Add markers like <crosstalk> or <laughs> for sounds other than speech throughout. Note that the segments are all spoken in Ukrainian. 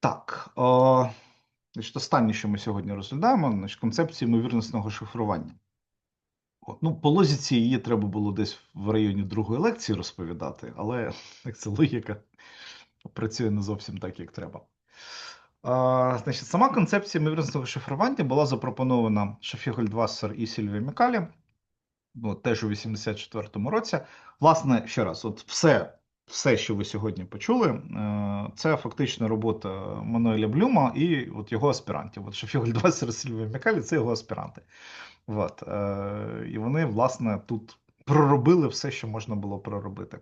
Так, о, значить, останнє, що ми сьогодні розглядаємо, значить, концепція ймовірностного шифрування. От, ну, по логіці її треба було десь в районі другої лекції розповідати, але як це логіка працює не зовсім так, як треба. А, значить, Сама концепція ймовірностного шифрування була запропонована Шафі Гольдвассер і Сільві Мікалі, ну, теж у 84-му році. Власне, ще раз, от все, все, що ви сьогодні почули, е, це фактично робота Мануеля Блюма і от його аспірантів. От Шафі Гольдвассер і Сільві Мікалі це його аспіранти. От, е, І вони, власне, тут проробили все, що можна було проробити.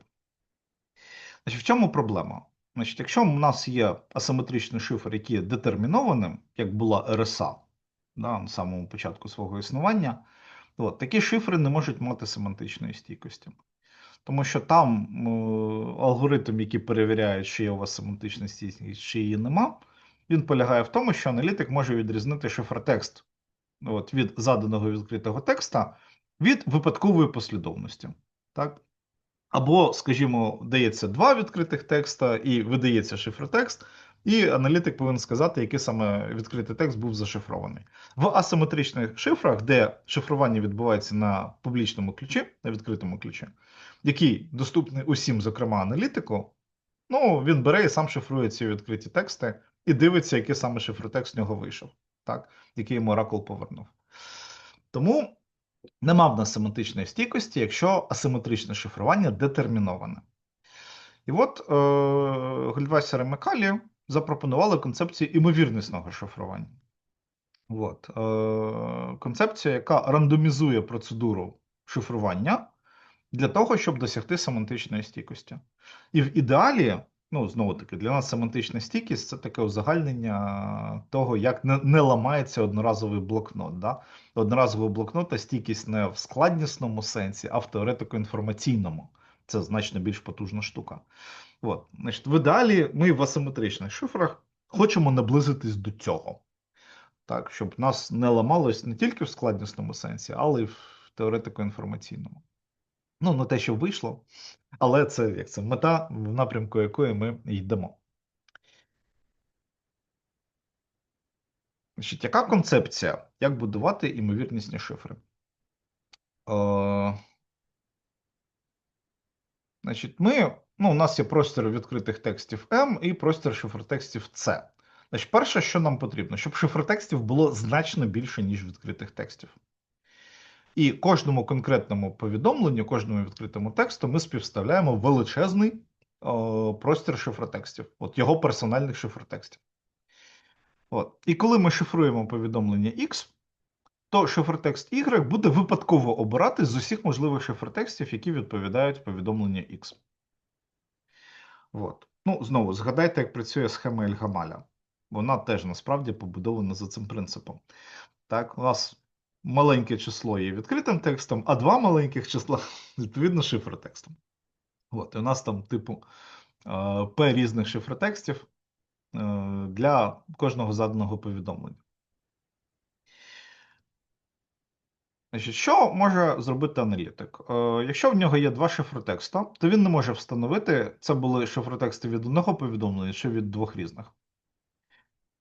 Значить, В чому проблема? Значить, Якщо у нас є асиметричний шифр, який є детермінованим, як була РСА да, на самому початку свого існування, от, такі шифри не можуть мати семантичної стійкості. Тому що там е, алгоритм, який перевіряє, чи є у вас семантична стійкість, чи її нема, він полягає в тому, що аналітик може відрізнити шифротекст от, від заданого відкритого текста від випадкової послідовності. Так? Або, скажімо, дається два відкритих текста і видається шифротекст, і аналітик повинен сказати, який саме відкритий текст був зашифрований. В асиметричних шифрах, де шифрування відбувається на публічному ключі, на відкритому ключі, який доступний усім, зокрема аналітику, ну, він бере і сам шифрує ці відкриті тексти і дивиться, який саме шифротекст з нього вийшов, так, який йому оракул повернув. Тому нема в нас семантичної стійкості, якщо асиметричне шифрування детерміноване. І от е, Гольдвасер і Мекалі запропонували концепцію імовірнісного шифрування. От, е, Концепція, яка рандомізує процедуру шифрування для того, щоб досягти семантичної стійкості. І в ідеалі, ну, знову таки, для нас семантична стійкість це таке узагальнення того, як не, не ламається одноразовий блокнот. Да? Одноразовий блокнот та стійкість не в складнісному сенсі, а в теоретико-інформаційному. Це значно більш потужна штука. От, значить, В ідеалі ми в асиметричних шифрах хочемо наблизитись до цього. Так, щоб нас не ламалось не тільки в складнісному сенсі, але й в теоретико-інформаційному. Ну, не те, що вийшло, але це як це мета, в напрямку якої ми йдемо. Значить, Яка концепція? Як будувати імовірнісні шифри? Е, Значить, ми, ну, У нас є простір відкритих текстів M і простір шифротекстів C. Значить, Перше, що нам потрібно, щоб шифротекстів було значно більше, ніж відкритих текстів. І кожному конкретному повідомленню, кожному відкритому тексту ми співставляємо величезний о, простір шифротекстів, от його персональних шифротекстів. От. І коли ми шифруємо повідомлення X, то шифротекст Y буде випадково обирати з усіх можливих шифротекстів, які відповідають повідомлення X. От. Ну, Знову згадайте, як працює схема Ельгамаля. Вона теж насправді побудована за цим принципом. Так, у нас маленьке число є відкритим текстом, а два маленьких числа, <laughs> відповідно, шифротекстом. От, і у нас там, типу, P різних шифротекстів е, для кожного заданого повідомлення. Значить, Що може зробити аналітик? Е, Якщо в нього є два шифротекста, то він не може встановити, це були шифротексти від одного повідомлення чи від двох різних.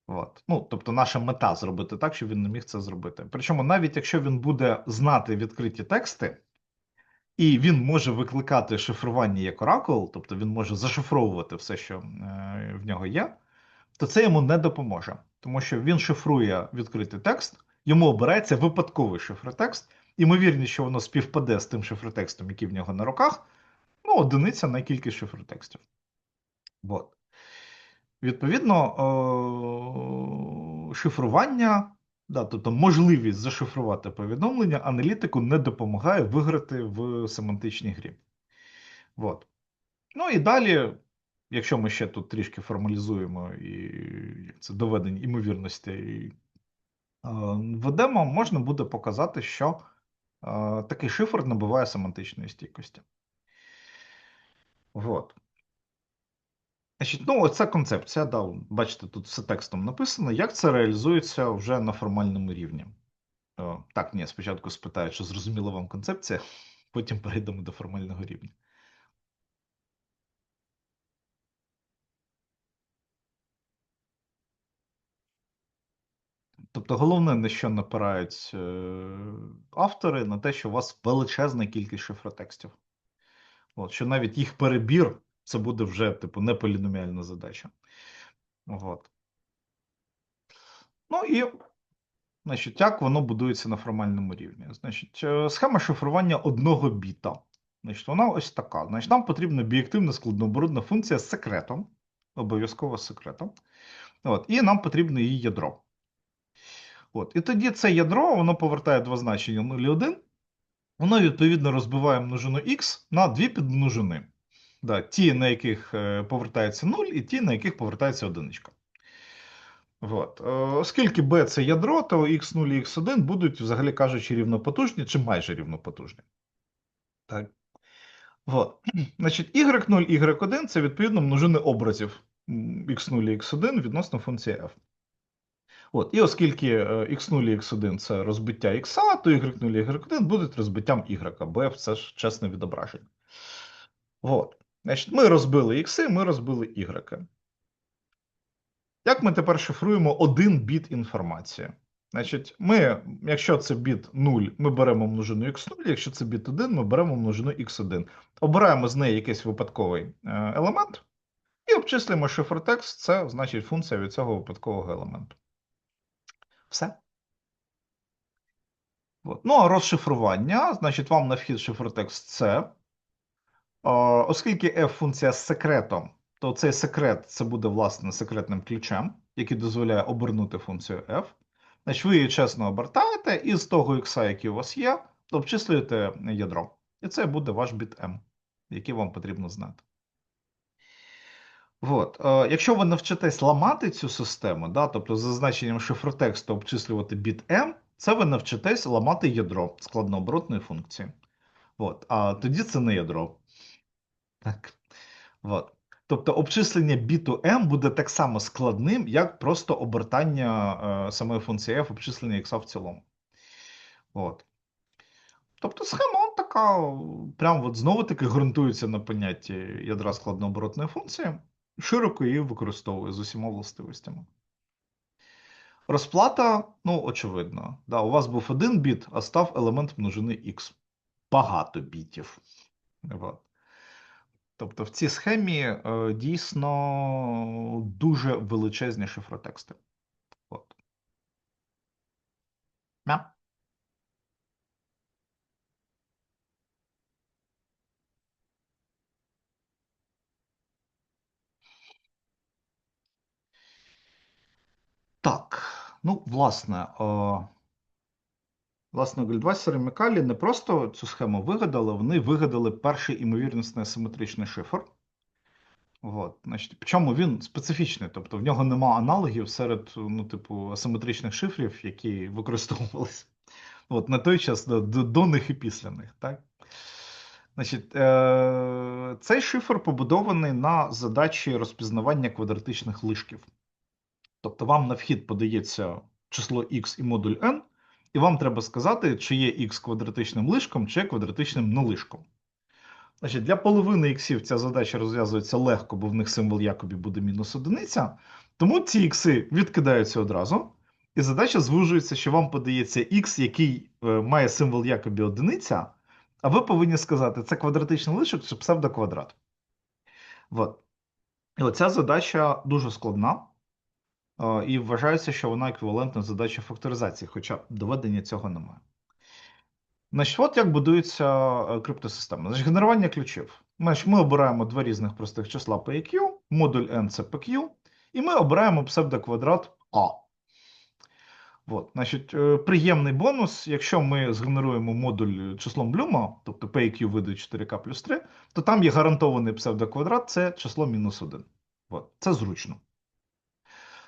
От. Ну, Тобто, наша мета зробити так, щоб він не міг це зробити. Причому, навіть якщо він буде знати відкриті тексти, і він може викликати шифрування як оракул, тобто він може зашифровувати все, що е, в нього є, то це йому не допоможе, тому що він шифрує відкритий текст, йому обирається випадковий шифротекст, ймовірність, що воно співпаде з тим шифротекстом, який в нього на руках, ну, одиниця на кількість шифротекстів. От. Відповідно, шифрування, да, тобто можливість зашифрувати повідомлення, аналітику не допомагає виграти в семантичній грі. От. Ну і далі, якщо ми ще тут трішки формалізуємо і це доведення імовірності ведемо, можна буде показати, що такий шифр набуває семантичної стійкості. От. Значить, ну, оця концепція, да, бачите, тут все текстом написано. Як це реалізується вже на формальному рівні? Так, ні, спочатку спитаю, чи зрозуміла вам концепція, потім перейдемо до формального рівня. Тобто головне, на що напирають е, автори, на те, що у вас величезна кількість шифротекстів. От, що навіть їх перебір це буде вже, типу, не поліноміальна задача. От. Ну і, значить, як воно будується на формальному рівні? Значить, е, схема шифрування одного біта. Значить, вона ось така. Значить, нам потрібна бієктивна складнооборудна функція з секретом, обов'язково з секретом. От, і нам потрібно її ядро. От, І тоді це ядро воно повертає два значення 0 і 1. Воно відповідно розбиває множину x на дві підмножини. Да, ті, на яких е, повертається 0, і ті, на яких повертається одиничка. От. Е, Оскільки B це ядро, то x0 і x1 будуть, взагалі кажучи, рівнопотужні чи майже рівнопотужні. Так. От. Значить, y0, y1 це відповідно множини образів x0 і x1 відносно функції f. От. І оскільки x0 і x1 це розбиття x, то y0 і y1 будуть розбиттям y, бо це ж чесне відображення. От. Значить, Ми розбили x, ми розбили y. Як ми тепер шифруємо один біт інформації? Значить, ми, якщо це біт 0, ми беремо множину x0, якщо це біт 1, ми беремо множину x1. Обираємо з неї якийсь випадковий е, елемент і обчислюємо шифротекст, це значить функція від цього випадкового елементу. Все. От. Ну, а розшифрування, значить, вам на вхід шифротекст це. Оскільки f функція з секретом, то цей секрет це буде, власне, секретним ключем, який дозволяє обернути функцію f. Значить, ви її чесно обертаєте, і з того x, який у вас є, обчислюєте ядро. І це буде ваш біт m, який вам потрібно знати. От. Якщо ви навчитесь ламати цю систему, да, тобто за значенням шифротексту обчислювати біт m, це ви навчитесь ламати ядро складнооборотної функції. От. А тоді це не ядро. Так. От. Тобто обчислення біту m буде так само складним, як просто обертання е, самої функції f, обчислення x в цілому. От. Тобто схема така, прям от знову-таки ґрунтується на понятті ядра складнооборотної функції, широко її використовує з усіма властивостями. Розплата, ну, очевидно. Да, У вас був один біт, а став елемент множини x. Багато бітів. От. Тобто в цій схемі е, дійсно дуже величезні шифротексти. От. Yeah. Так, ну, власне, о, власне, Гольдвассер і Мікалі не просто цю схему вигадали, вони вигадали перший імовірнісний асиметричний шифр. От, значить, Причому він специфічний, тобто в нього нема аналогів серед ну, типу, асиметричних шифрів, які використовувалися От, на той час до, до, до них і після них. Так? Значить, е- Цей шифр побудований на задачі розпізнавання квадратичних лишків. Тобто вам на вхід подається число x і модуль n, і вам треба сказати, чи є x квадратичним лишком, чи квадратичним нелишком. Значить, Для половини іксів ця задача розв'язується легко, бо в них символ якобі буде мінус одиниця. Тому ці ікси відкидаються одразу. І задача звужується, що вам подається x, який е, має символ якобі одиниця, а ви повинні сказати, це квадратичний лишок чи псевдоквадрат. От. І оця задача дуже складна. Е, і вважається, що вона еквівалентна задачі факторизації, хоча доведення цього немає. Значить, от як будується е, криптосистема. Значить, Генерування ключів. Значить, Ми обираємо два різних простих числа P і Q, модуль N це PQ, і ми обираємо псевдоквадрат A. От, значить, е, Приємний бонус, якщо ми згенеруємо модуль числом Блюма, тобто P і 4К плюс 3, то там є гарантований псевдоквадрат, це число мінус 1. От, Це зручно.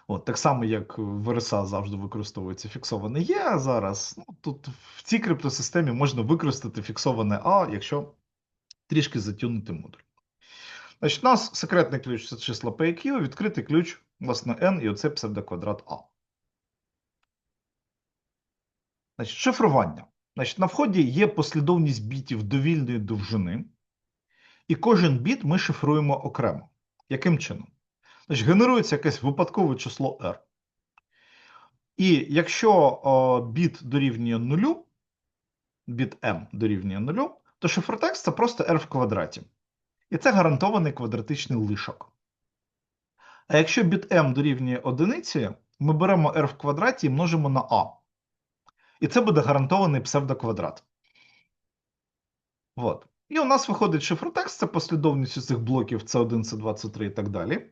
От, Так само, як в RSA завжди використовується фіксоване Є зараз. Ну, Тут в цій криптосистемі можна використати фіксоване А, якщо трішки затюнути модуль. Значить, У нас секретний ключ це число P і Q, відкритий ключ, власне, N, і оце псевдоквадрат А. Значить, Шифрування. Значить, На вході є послідовність бітів довільної довжини, і кожен біт ми шифруємо окремо. Яким чином? Значить, Генерується якесь випадкове число R. І якщо біт дорівнює нулю, біт m дорівнює нулю, то шифротекст це просто r в квадраті. І це гарантований квадратичний лишок. А якщо біт m дорівнює одиниці, ми беремо r в квадраті і множимо на a. І це буде гарантований псевдоквадрат. От. І у нас виходить шифротекст, це послідовність цих блоків C1, C2, C3 і так далі.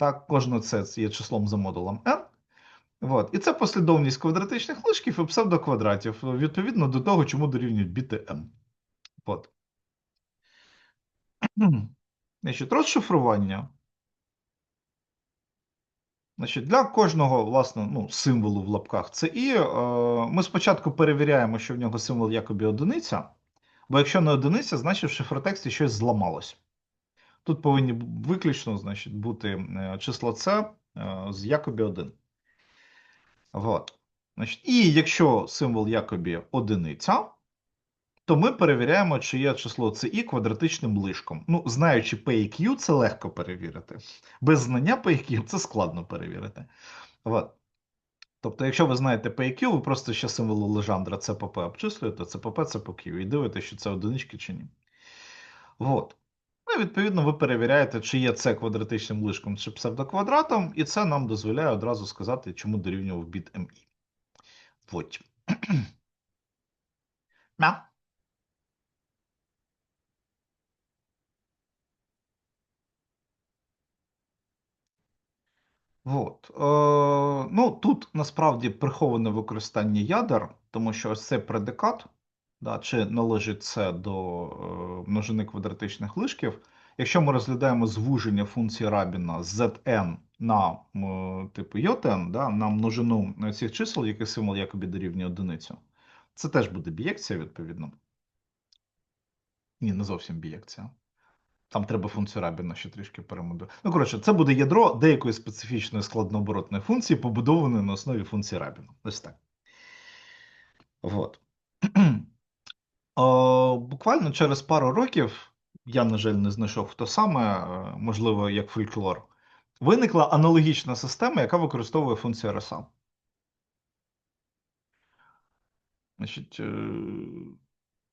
Так, кожне це є числом за модулем n. От. І це послідовність квадратичних лишків і псевдоквадратів, відповідно до того, чому дорівнюють біти m. От. <clears throat> Значить, розшифрування. Значить, Для кожного власне, ну, символу в лапках це і е, ми спочатку перевіряємо, що в нього символ якобі одиниця. Бо якщо не одиниця, значить в шифротексті щось зламалось. Тут повинні виключно значить, бути е, число С е, з якобі 1. Вот. Значить, І якщо символ якобі одиниця, то ми перевіряємо, чи є число CI квадратичним лишком. Ну, знаючи P і Q, це легко перевірити. Без знання P і Q це складно перевірити. От. Тобто, якщо ви знаєте P і Q, ви просто ще символу Лежандра це обчислюєте, це по P, це по Q, і дивитеся, що це одинички чи ні. От. Ну, і відповідно, ви перевіряєте, чи є це квадратичним лишком чи псевдоквадратом, і це нам дозволяє одразу сказати, чому дорівнював біт МІ. Вот. Да. Вот. Е, ну, Тут насправді приховане використання ядер, тому що ось цей предикат, да, чи належить це до е, множини квадратичних лишків. Якщо ми розглядаємо звуження функції Рабіна Zn на типу Jn, да, на множину цих чисел, який символ якобі дорівнює одиницю, це теж буде бієкція, відповідно. Ні, не зовсім бієкція. Там треба функцію Рабіна ще трішки перемодувати. Ну, коротше, це буде ядро деякої специфічної складнооборотної функції, побудованої на основі функції Рабіна. Ось так. Вот. О, буквально через пару років, я, на жаль, не знайшов то саме, е, можливо, як фольклор, виникла аналогічна система, яка використовує функцію RSA. Значить, е,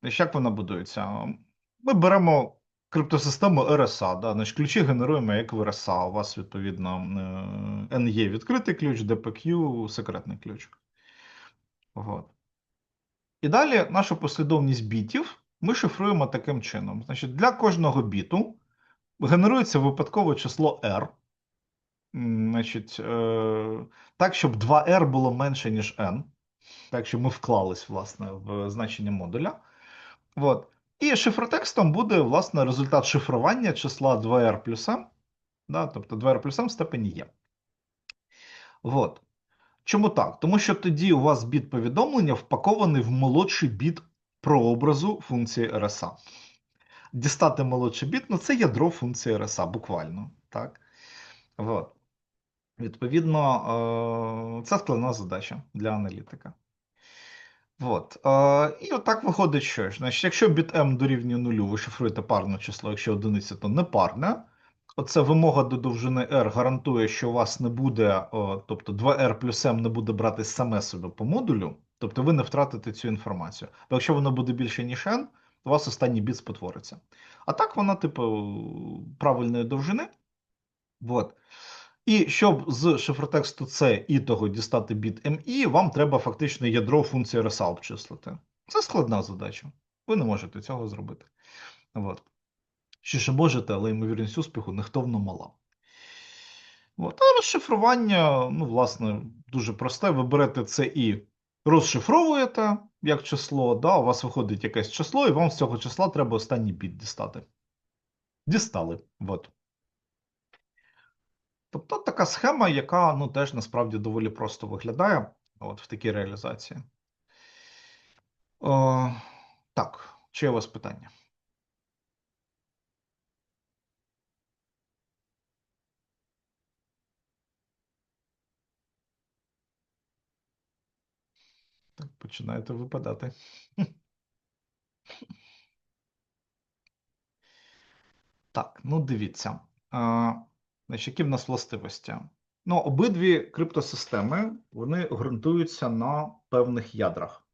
як вона будується? Ми беремо криптосистему RSA, да, значить, ключі генеруємо як в RSA. У вас, відповідно, е, NE відкритий ключ, DPQ секретний ключ. От. І далі нашу послідовність бітів ми шифруємо таким чином. Значить, Для кожного біту генерується випадкове число R. Значить, е, Так, щоб 2R було менше, ніж N. Так, щоб ми вклались власне, в значення модуля. От. І шифротекстом буде власне результат шифрування числа 2R плюс m, да, тобто 2R плюс m в степені є. От. Чому так? Тому що тоді у вас біт повідомлення впакований в молодший біт прообразу функції RSA. Дістати молодший біт ну це ядро функції RSA, буквально. так? От. Відповідно, е, це складна задача для аналітика. От. Е, І отак виходить, що ж. Значить, якщо біт m дорівнює нулю, ви шифруєте парне число, якщо одиниця, то не парне. Оце вимога до довжини R гарантує, що у вас не буде, о, тобто 2R плюс M не буде брати саме себе по модулю, тобто ви не втратите цю інформацію. Бо якщо воно буде більше, ніж N, то у вас останній біт спотвориться. А так вона, типу, правильної довжини. От. І щоб з шифротексту C і того дістати біт MI, вам треба фактично ядро функції RSA обчислити. Це складна задача. Ви не можете цього зробити. От. Чи ще можете, але ймовірність успіху нехтовно мала. От. А розшифрування, ну, власне, дуже просте. Ви берете це і розшифровуєте як число, да, у вас виходить якесь число, і вам з цього числа треба останній біт дістати. Дістали. От. Тобто така схема, яка ну, теж насправді доволі просто виглядає от, в такій реалізації. О, Так, чи є у вас питання? Так, починаєте випадати. Так, ну дивіться. А, значить, Які в нас властивості? Ну, обидві криптосистеми вони ґрунтуються на певних ядрах.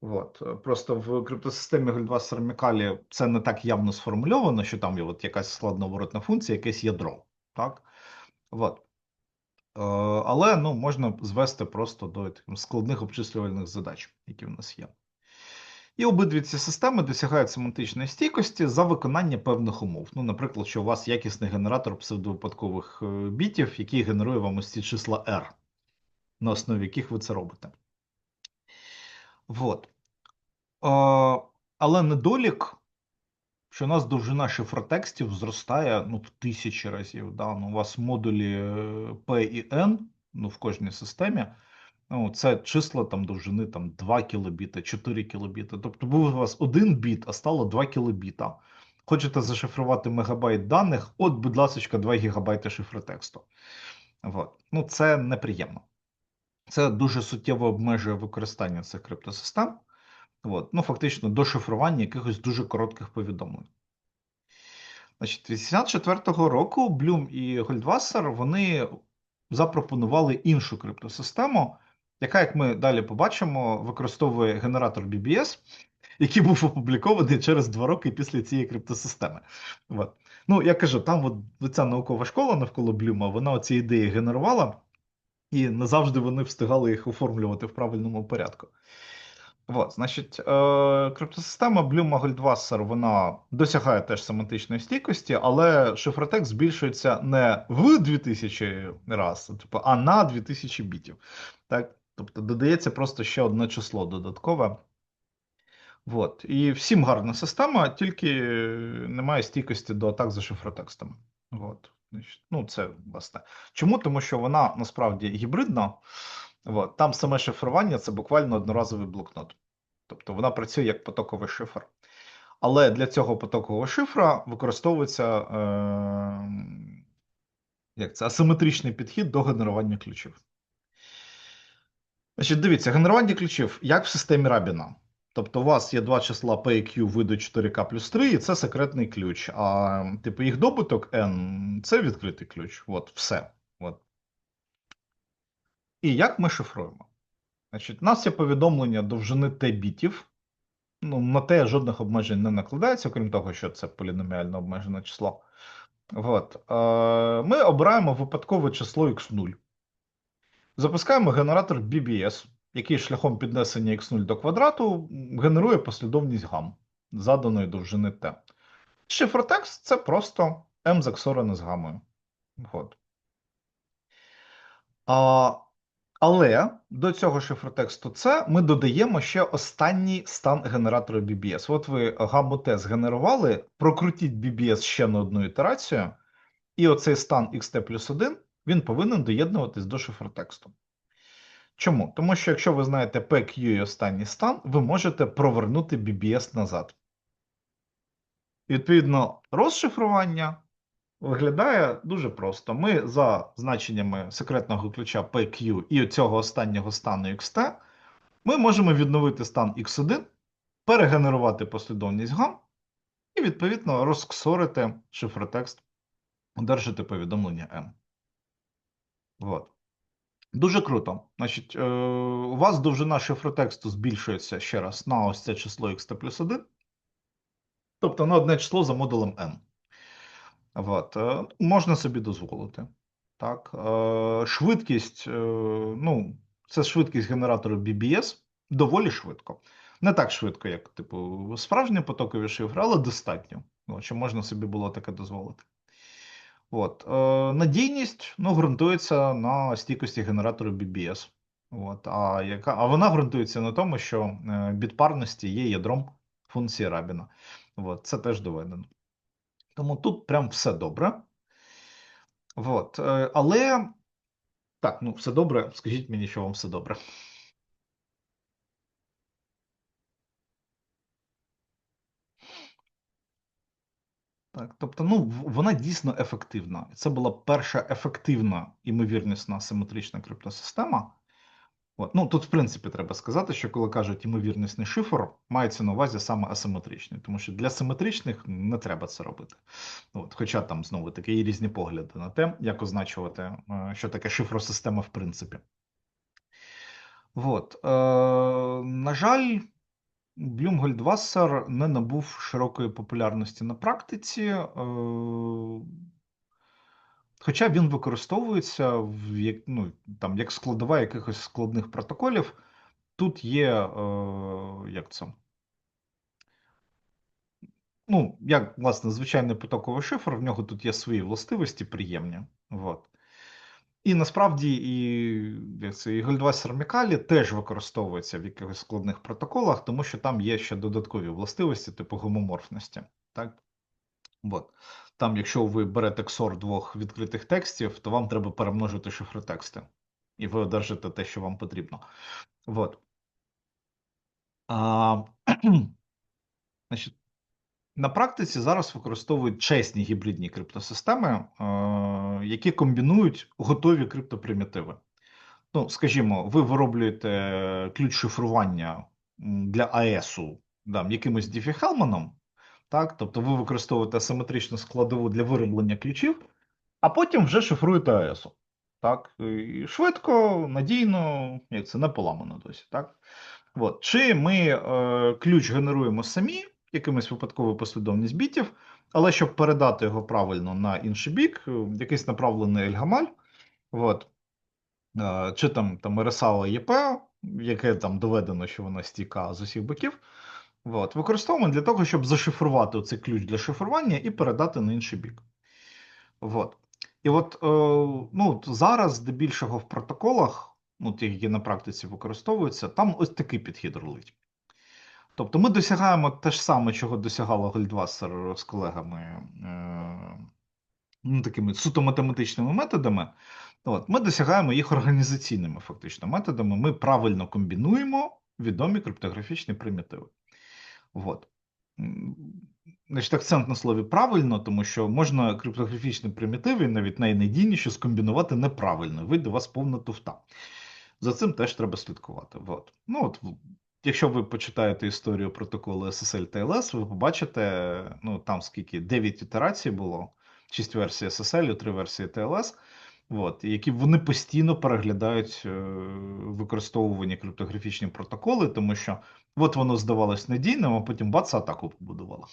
От. Просто в криптосистемі Goldwasser Micali це не так явно сформульовано, що там є от якась складноворотна функція, якесь ядро. Так? От. Е, Але ну, можна звести просто до складних обчислювальних задач, які в нас є. І обидві ці системи досягають семантичної стійкості за виконання певних умов. Ну, наприклад, що у вас якісний генератор псевдовипадкових е, бітів, який генерує вам ось ці числа R, на основі яких ви це робите. Вот. Е, але недолік, що у нас довжина шифротекстів зростає ну, в тисячі разів. Да? Ну, у вас модулі е, P і N ну, в кожній системі. Ну, це числа там довжини там 2 кілобіта, 4 кілобіта. Тобто був у вас один біт, а стало 2 кілобіта. Хочете зашифрувати мегабайт даних, от, будь ласка, 2 гігабайти шифротексту. От. Ну, це неприємно. Це дуже суттєво обмежує використання цих криптосистем. От. Ну, фактично, до шифрування якихось дуже коротких повідомлень. Значить, 84-го року Bloom і Goldwasser вони запропонували іншу криптосистему, яка, як ми далі побачимо, використовує генератор BBS, який був опублікований через два роки після цієї криптосистеми. От. Ну, я кажу, там от ця наукова школа навколо Блюма, вона оці ідеї генерувала, і не завжди вони встигали їх оформлювати в правильному порядку. От, значить, е, криптосистема Goldwasser, вона досягає теж семантичної стійкості, але шифротекст збільшується не в 2000 раз, типу, а на 2000 бітів. Так? Тобто додається просто ще одне число додаткове. От. І всім гарна система, тільки немає стійкості до атак за шифротекстами. От. Значить, ну, це власне. Чому? Тому що вона насправді гібридна. От. Там саме шифрування це буквально одноразовий блокнот. Тобто вона працює як потоковий шифр. Але для цього потокового шифра використовується е, як це, асиметричний підхід до генерування ключів. Значить, дивіться, генерування ключів як в системі Рабіна. Тобто, у вас є два числа P і Q виду 4К плюс 3, і це секретний ключ. А типу їх добуток N це відкритий ключ. От, все. І як ми шифруємо? Значить, у нас є повідомлення довжини T бітів. Ну, на те жодних обмежень не накладається, окрім того, що це поліноміально обмежене число. От. Е, Ми обираємо випадкове число x0. Запускаємо генератор BBS, який шляхом піднесення x0 до квадрату генерує послідовність гам заданої довжини t. Шифротекст це просто m заксорене з гамою. От. Але до цього шифротексту C ми додаємо ще останній стан генератора BBS. От ви гамму T згенерували, прокрутіть BBS ще на одну ітерацію, і оцей стан XT плюс 1 він повинен доєднуватись до шифротексту. Чому? Тому що якщо ви знаєте PQ і останній стан, ви можете провернути BBS назад. І, відповідно, розшифрування виглядає дуже просто. Ми за значеннями секретного ключа PQ і цього останнього стану XT, ми можемо відновити стан X1, перегенерувати послідовність гам і, відповідно, розксорити шифротекст, одержати повідомлення M. Вот. Дуже круто. Значить, е, у вас довжина шифротексту збільшується ще раз на ось це число xt плюс 1. Тобто на одне число за модулем n. От. е, Можна собі дозволити. Так. е, Швидкість, е, ну, це швидкість генератору BBS доволі швидко. Не так швидко, як, типу, справжні потокові шифри, але достатньо. Ну, Що можна собі було таке дозволити. От. Е, Надійність ну, ґрунтується на стійкості генератору BBS. От. А яка, а вона ґрунтується на тому, що е, біт парності є ядром функції Рабіна. От. Це теж доведено. Тому тут прям все добре. От. Е, але так, ну все добре. Скажіть мені, що вам все добре. Так, тобто, ну, вона дійсно ефективна. Це була перша ефективна імовірнісна симетрична криптосистема. От. Ну, тут, в принципі, треба сказати, що коли кажуть імовірнісний шифр, мається на увазі саме асиметричний, тому що для симетричних не треба це робити. От. Хоча там знову таки є різні погляди на те, як означувати, е, що таке шифросистема в принципі. От. Е, на жаль, Блюмгольд-Вассер не набув широкої популярності на практиці. Е, Хоча він використовується в, як, ну, там, як складова якихось складних протоколів, тут є, е, як це? Ну, як, власне, звичайний потоковий шифр, в нього тут є свої властивості приємні. От. І насправді і, як це, і Goldwasser Mikali теж використовується в якихось складних протоколах, тому що там є ще додаткові властивості, типу гомоморфності. Так? От. Там, якщо ви берете XOR двох відкритих текстів, то вам треба перемножити шифротексти. І ви одержите те, що вам потрібно. От. А, <clears throat> значить, на практиці зараз використовують чесні гібридні криптосистеми, е, які комбінують готові криптопримітиви. Ну, скажімо, ви вироблюєте ключ шифрування для АЕСу да, якимось Діфі-Хелманом, так? Тобто ви використовуєте асиметричну складову для вироблення ключів, а потім вже шифруєте АЕСу. Так? І швидко, надійно, як це не поламано досі. Так? От. Чи ми е, ключ генеруємо самі, якимось випадковою послідовність бітів, але щоб передати його правильно на інший бік, е, якийсь направлений Ельгамаль, от, е, чи там там RSA ЄП, яке там доведено, що вона стійка з усіх боків. От, використовуємо для того, щоб зашифрувати цей ключ для шифрування і передати на інший бік. От. І от е, ну, зараз, здебільшого в протоколах, ну, ті, які на практиці використовуються, там ось такий підхід рулить. Тобто ми досягаємо те ж саме, чого досягала Гольдвассер з колегами е, ну, такими суто математичними методами. От, Ми досягаємо їх організаційними фактично методами. Ми правильно комбінуємо відомі криптографічні примітиви. От. Значить, акцент на слові правильно, тому що можна криптографічні примітиви, навіть найнадійніші, скомбінувати неправильно. Вийде у вас повна туфта. За цим теж треба слідкувати. От. Ну, от, Якщо ви почитаєте історію протоколу SSL TLS, ви побачите, ну там скільки 9 ітерацій було, 6 версій SSL, 3 версії TLS, от, які вони постійно переглядають е, використовувані криптографічні протоколи, тому що от воно здавалось надійним, а потім бац, атаку побудувало.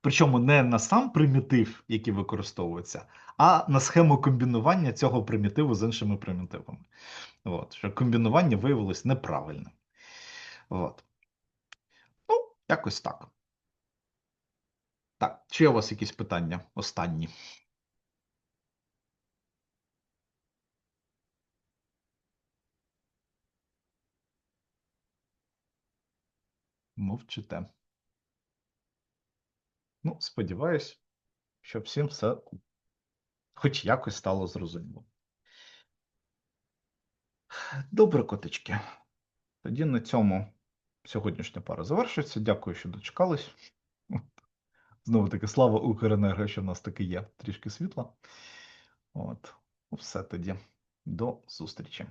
Причому не на сам примітив, який використовується, а на схему комбінування цього примітиву з іншими примітивами. От, Що комбінування виявилось неправильним. От. Ну, якось так. Так, чи у вас якісь питання останні? Мовчите. Ну, сподіваюсь, що всім все хоч якось стало зрозуміло. Добре, котички. Тоді на цьому сьогоднішня пара завершується. Дякую, що дочекались. Знову таки, слава Укренерго, що в нас таки є трішки світла. От, все тоді. До зустрічі.